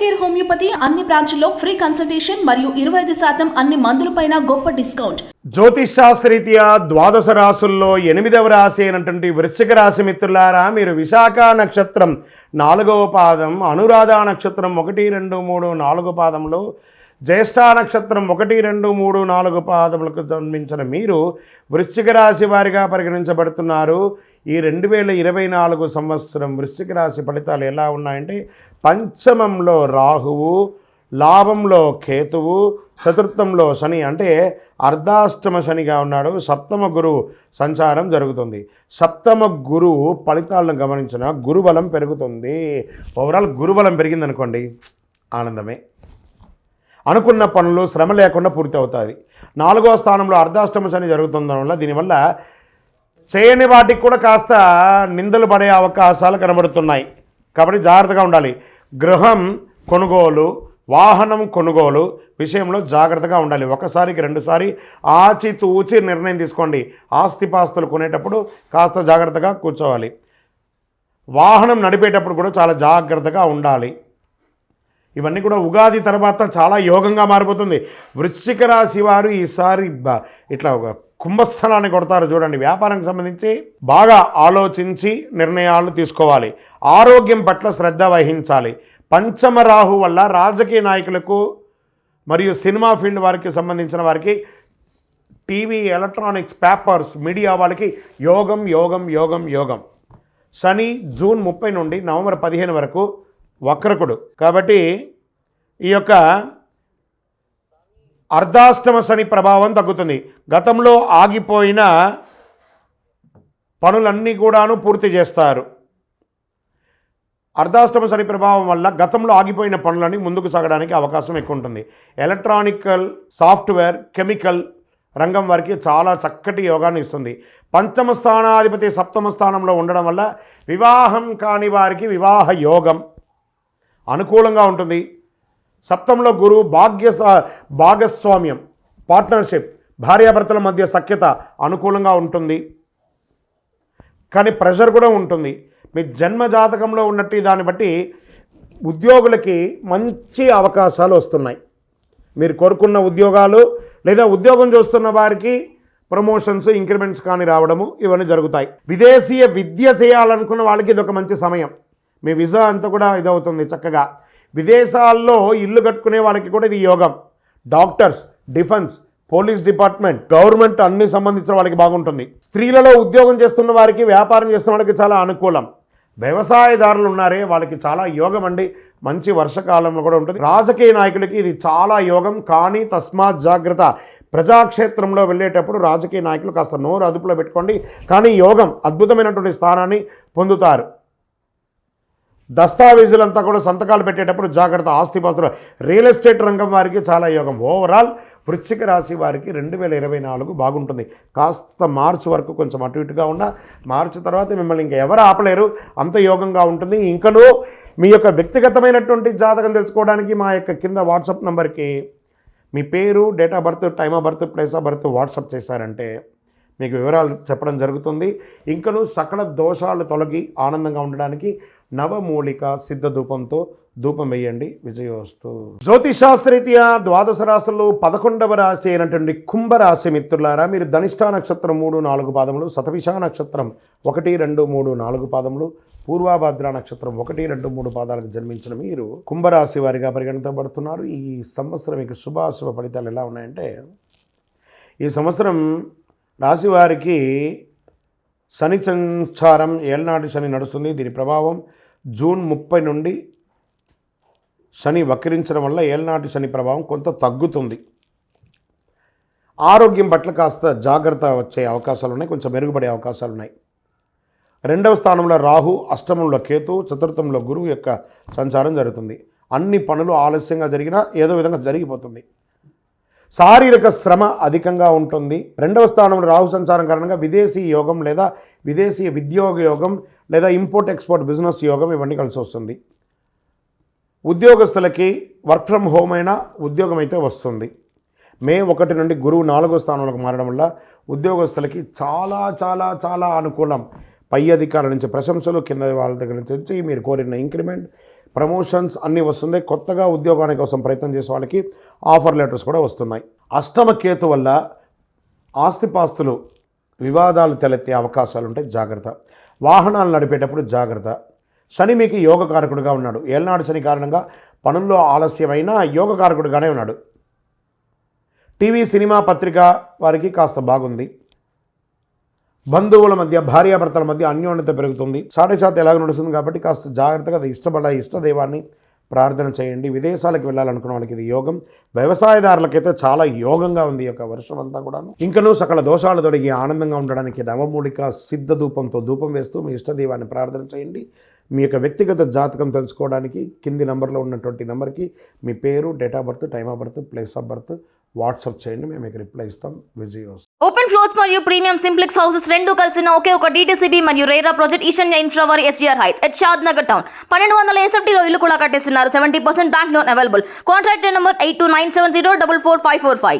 Care homeopathy అన్ని బ్రాంచుల్లో free consultation మరియు ఇరవై ఐదు శాతం అన్ని మందులపైన గొప్ప డిస్కౌంట్. జ్యోతిష్ శాస్త్రరీత్యా ద్వాదశ రాసుల్లో ఎనిమిదవ రాశి అయినటువంటి వృశ్చిక రాశి మిత్రులారా మీరు విశాఖ నక్షత్రం నాలుగవ పాదం అనురాధ నక్షత్రం ఒకటి రెండు మూడు నాలుగు పాదంలో జ్యేష్ఠ నక్షత్రం ఒకటి రెండు మూడు నాలుగు పాదములకు జన్మించిన మీరు వృశ్చిక రాశి వారిగా పరిగణించబడుతున్నారు. ఈ రెండు వేల ఇరవై నాలుగు సంవత్సరం వృశ్చిక రాశి ఫలితాలు ఎలా ఉన్నాయంటే పంచమంలో రాహువు లాభంలో కేతువు చతుర్థంలో శని అంటే అర్ధాష్టమ శనిగా ఉన్నాడు సప్తమ గురువు సంచారం జరుగుతుంది. సప్తమ గురువు ఫలితాలను గమనించిన గురుబలం పెరుగుతుంది. ఓవరాల్ గురుబలం పెరిగిందనుకోండి ఆనందమే. అనుకున్న పనులు శ్రమ లేకుండా పూర్తి అవుతుంది నాలుగో స్థానంలో అర్ధాష్టమ శని జరుగుతుండడం వల్ల దీనివల్ల చేయని వాటికి కూడా కాస్త నిందలు పడే అవకాశాలు కనబడుతున్నాయి. కాబట్టి జాగ్రత్తగా ఉండాలి. గృహం కొనుగోలు వాహనం కొనుగోలు విషయంలో జాగ్రత్తగా ఉండాలి. ఒకసారికి రెండుసారి ఆచితూచి నిర్ణయం తీసుకోండి. ఆస్తిపాస్తులు కొనేటప్పుడు కాస్త జాగ్రత్తగా కూర్చోవాలి. వాహనం నడిపేటప్పుడు కూడా చాలా జాగ్రత్తగా ఉండాలి. ఇవన్నీ కూడా ఉగాది తర్వాత చాలా యోగంగా మారిపోతుంది. వృశ్చిక రాశి వారు ఈసారి ఇట్లా ఒక కుంభస్థలాన్ని కొడతారు చూడండి. వ్యాపారానికి సంబంధించి బాగా ఆలోచించి నిర్ణయాలు తీసుకోవాలి. ఆరోగ్యం పట్ల శ్రద్ధ వహించాలి. పంచమరాహు వల్ల రాజకీయ నాయకులకు మరియు సినిమా ఫీల్డ్ వారికి సంబంధించిన వారికి టీవీ ఎలక్ట్రానిక్స్ పేపర్స్ మీడియా వాళ్ళకి యోగం యోగం యోగం యోగం. శని జూన్ ముప్పై నుండి నవంబర్ పదిహేను వరకు వక్రకుడు. కాబట్టి ఈ యొక్క అర్ధాష్టమ శని ప్రభావం తగ్గుతుంది. గతంలో ఆగిపోయిన పనులన్నీ కూడాను పూర్తి చేస్తారు. అర్ధాష్టమ శని ప్రభావం వల్ల గతంలో ఆగిపోయిన పనులన్నీ ముందుకు సాగడానికి అవకాశం ఎక్కువ ఉంటుంది ఎలక్ట్రానికల్ సాఫ్ట్వేర్ కెమికల్ రంగం వారికి చాలా చక్కటి యోగాన్ని ఇస్తుంది. పంచమ స్థానాధిపతి సప్తమ స్థానంలో ఉండడం వల్ల వివాహం కాని వారికి వివాహ యోగం అనుకూలంగా ఉంటుంది. సప్తంలో గురువు భాగ్య భాగస్వామ్యం పార్ట్నర్షిప్ భార్యాభర్తల మధ్య సఖ్యత అనుకూలంగా ఉంటుంది. కానీ ప్రెషర్ కూడా ఉంటుంది. మీ జన్మ జాతకంలో ఉన్నట్టు దాన్ని బట్టి ఉద్యోగులకి మంచి అవకాశాలు వస్తున్నాయి. మీరు కోరుకున్న ఉద్యోగాలు లేదా ఉద్యోగం చూస్తున్న వారికి ప్రమోషన్స్ ఇంక్రిమెంట్స్ కానీ రావడము ఇవన్నీ జరుగుతాయి. విదేశీయ విద్య చేయాలనుకున్న వాళ్ళకి ఇది ఒక మంచి సమయం. మీ విజా అంతా కూడా ఇదవుతుంది చక్కగా. విదేశాల్లో ఇల్లు కట్టుకునే వాళ్ళకి కూడా ఇది యోగం. Doctors defence police department government అన్ని సంబంధించిన వాళ్ళకి బాగుంటుంది. స్త్రీలలో ఉద్యోగం చేస్తున్న వారికి వ్యాపారం చేస్తున్న వాళ్ళకి చాలా అనుకూలం. వ్యవసాయదారులు ఉన్నారే వాళ్ళకి చాలా యోగం అండి. మంచి వర్షకాలంలో కూడా ఉంటుంది. రాజకీయ నాయకులకి ఇది చాలా యోగం. కానీ తస్మాత్ జాగ్రత్త. ప్రజాక్షేత్రంలో వెళ్ళేటప్పుడు రాజకీయ నాయకులు కాస్త నోరు అదుపులో పెట్టుకోండి. కానీ యోగం అద్భుతమైనటువంటి స్థానాన్ని పొందుతారు. దస్తావేజులంతా కూడా సంతకాలు పెట్టేటప్పుడు జాగ్రత్త ఆస్తిపాస్తులు రియల్ ఎస్టేట్ రంగం వారికి చాలా యోగం. ఓవరాల్ వృశ్చిక రాశి వారికి రెండు వేల ఇరవై నాలుగు బాగుంటుంది. కాస్త మార్చి వరకు కొంచెం అటు ఇటుగా ఉన్న మార్చి తర్వాత మిమ్మల్ని ఇంకా ఎవరు ఆపలేరు అంత యోగంగా ఉంటుంది. ఇంకనూ మీ యొక్క వ్యక్తిగతమైనటువంటి జాతకం తెలుసుకోవడానికి మా యొక్క కింద వాట్సాప్ నెంబర్కి మీ పేరు date of birth time of birth place of birth WhatsApp చేశారంటే మీకు వివరాలు చెప్పడం జరుగుతుంది. ఇంకను సకల దోషాలు తొలగి ఆనందంగా ఉండడానికి నవమూలిక సిద్ధ ధూపంతో ధూపం వేయండి. విజయోస్తు. జ్యోతిషాస్త్రీత్యా ద్వాదశ రాశుల్లో పదకొండవ రాశి అయినటువంటి కుంభరాశి మిత్రులారా మీరు ధనిష్ఠా నక్షత్రం మూడు నాలుగు పాదములు శతవిషా నక్షత్రం ఒకటి రెండు మూడు నాలుగు పాదములు పూర్వాభద్ర నక్షత్రం ఒకటి రెండు మూడు పాదాలకు జన్మించిన మీరు కుంభరాశి వారిగా పరిగణించబడుతున్నారు. ఈ సంవత్సరం మీకు శుభాశుభ ఫలితాలు ఎలా ఉన్నాయంటే ఈ సంవత్సరం రాశివారికి శని సంచారం ఏళ్ళనాటి శని నడుస్తుంది. దీని ప్రభావం జూన్ ముప్పై నుండి శని వక్రించడం వల్ల ఏళ్ళనాటి శని ప్రభావం కొంత తగ్గుతుంది. ఆరోగ్యం పట్ల కాస్త జాగ్రత్త వచ్చే అవకాశాలు ఉన్నాయి. కొంచెం మెరుగుపడే అవకాశాలు ఉన్నాయి. రెండవ స్థానంలో రాహు అష్టమంలో కేతు చతుర్థంలో గురువు యొక్క సంచారం జరుగుతుంది. అన్ని పనులు ఆలస్యంగా జరిగినా ఏదో విధంగా జరిగిపోతుంది. శారీరక శ్రమ అధికంగా ఉంటుంది. రెండవ స్థానంలో రాహు సంచారం కారణంగా విదేశీ యోగం లేదా విదేశీ విద్యోగ యోగం లేదా ఇంపోర్ట్ ఎక్స్పోర్ట్ బిజినెస్ యోగం ఇవన్నీ కలిసి వస్తుంది. ఉద్యోగస్తులకి వర్క్ ఫ్రమ్ హోమ్ అయినా ఉద్యోగం అయితే వస్తుంది. మే ఒకటి నుండి గురువు నాలుగో స్థానంలోకి మారడం వల్ల ఉద్యోగస్తులకి చాలా చాలా చాలా అనుకూలం. పై అధికారుల నుంచి ప్రశంసలు కింద వాళ్ళ దగ్గర నుంచి వచ్చి మీరు కోరిన ఇంక్రిమెంట్ ప్రమోషన్స్ అన్నీ వస్తున్నాయి. కొత్తగా ఉద్యోగాని కోసం ప్రయత్నం చేసే వాళ్ళకి ఆఫర్ లెటర్స్ కూడా వస్తున్నాయి. అష్టమ కేతు వల్ల ఆస్తిపాస్తులు వివాదాలు తలెత్తే అవకాశాలు ఉంటాయి జాగ్రత్త. వాహనాలు నడిపేటప్పుడు జాగ్రత్త. శని మీకు యోగకారకుడుగా ఉన్నాడు. ఏలనాడు శని కారణంగా పనుల్లో ఆలస్యమైన యోగకారకుడుగానే ఉన్నాడు. టీవీ సినిమా పత్రిక వారికి కాస్త బాగుంది. బంధువుల మధ్య భార్యాభర్తల మధ్య అన్యోన్యత పెరుగుతుంది. సాడే ఎలాగ నడుస్తుంది కాబట్టి కాస్త జాగ్రత్తగా అది ఇష్టపడ ఇష్టదైవాన్ని ప్రార్థన చేయండి. విదేశాలకు వెళ్ళాలనుకున్న వాళ్ళకి ఇది యోగం. వ్యవసాయదారులకైతే చాలా యోగంగా ఉంది ఈ యొక్క వర్షం అంతా కూడా ఇంకనూ సకల దోషాలు తొడిగి ఆనందంగా ఉండడానికి నవమూలిక సిద్ధ ధూపంతో ధూపం వేస్తూ మీ ఇష్టదైవాన్ని ప్రార్థన చేయండి. మీ యొక్క వ్యక్తిగత జాతకం తెలుసుకోవడానికి కింది నంబర్లో ఉన్నటువంటి నెంబర్కి మీ పేరు date of birth time of birth place of birth WhatsApp చేయండి. మేము మీకు రిప్లై ఇస్తాం. విజయోస్. ఓపెన్ ఫ్లోర్స్ మరియు ప్రీమియం సింప్లెక్స్ హౌసెస్ రెండు కలిసిన ఒకే ఒక డీటీసీబీ మరియు RERA project Eshanya ఇన్ఫ్రావర్ SGR heights at Shadnagar town పన్నెండు వందల ఎస్ఎఫ్టీలో ఇల్లు కూడా కట్టేస్తున్నారు. Seventy percent bank loan available contract number eight two nine seven zero double four five four five